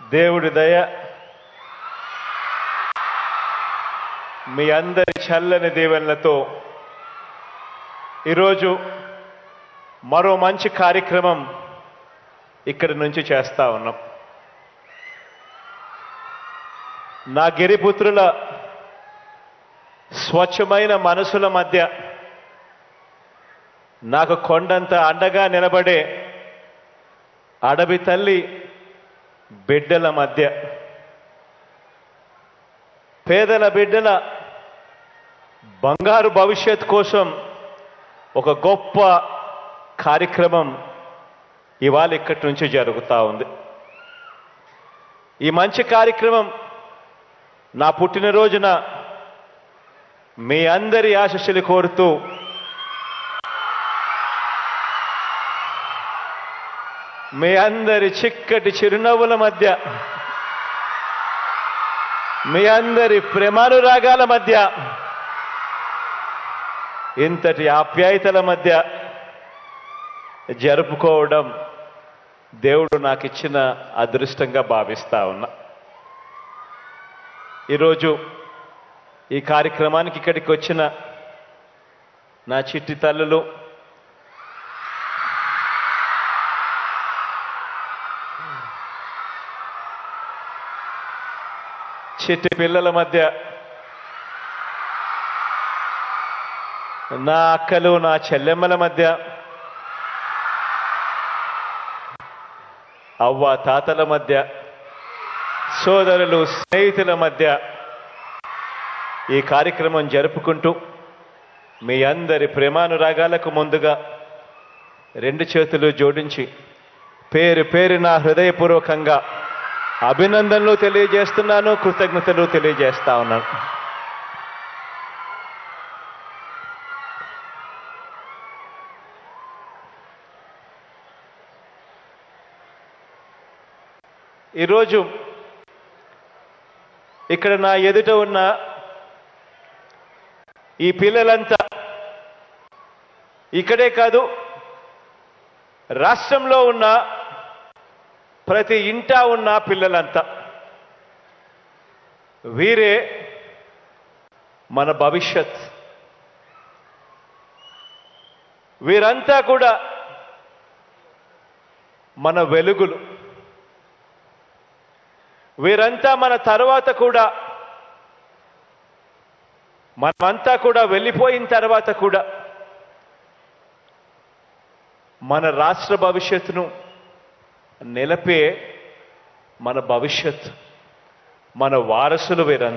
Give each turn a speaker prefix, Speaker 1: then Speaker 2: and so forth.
Speaker 1: దేవుడి దయ మీ అందరి చల్లని దీవెనలతో ఈరోజు మరో మంచి కార్యక్రమం ఇక్కడి నుంచి చేస్తా ఉన్నాం. నా గిరిపుత్రుల స్వచ్ఛమైన మనసుల మధ్య నాకు కొండంత అండగా నిలబడే అడవి తల్లి బిడ్డల మధ్య పేదల బిడ్డల బంగారు భవిష్యత్ కోసం ఒక గొప్ప కార్యక్రమం ఇవాళ ఇక్కడి నుంచి జరుగుతూ ఉంది. ఈ మంచి కార్యక్రమం నా పుట్టినరోజున మీ అందరి ఆశస్సులు కోరుతూ మీ అందరి చిక్కటి చిరునవ్వుల మధ్య మీ అందరి ప్రేమానురాగాల మధ్య ఇంతటి ఆప్యాయతల మధ్య జరుపుకోవడం దేవుడు నాకు ఇచ్చిన అదృష్టంగా భావిస్తా ఉన్నా. ఈరోజు ఈ కార్యక్రమానికి ఇక్కడికి వచ్చిన నా చిట్టి తల్లులు చిట్టి పిల్లల మధ్య. నా అక్కలు నా చెల్లెమ్మల మధ్య. అవ్వ తాతల మధ్య. సోదరులు స్నేహితుల మధ్య. ఈ కార్యక్రమం జరుపుకుంటూ మీ అందరి ప్రేమానురాగాలకు ముందుగా రెండు చేతులు జోడించి పేరు పేరు నా హృదయపూర్వకంగా అభినందనలు తెలియజేస్తున్నాను కృతజ్ఞతలు తెలియజేస్తా ఉన్నాను. ఈరోజు ఇక్కడ నా ఎదుట ఉన్న ఈ పిల్లలంతా ఇక్కడే కాదు రాష్ట్రంలో ఉన్న ప్రతి ఇంటా ఉన్న పిల్లలంతా. వీరే మన భవిష్యత్. వీరంతా కూడా మన వెలుగులు. వీరంతా మన తర్వాత కూడా మనమంతా కూడా వెళ్ళిపోయిన తర్వాత కూడా మన రాష్ట్ర భవిష్యత్తును నిలపే మన భవిష్యత్ మన వారసులు వీరంతా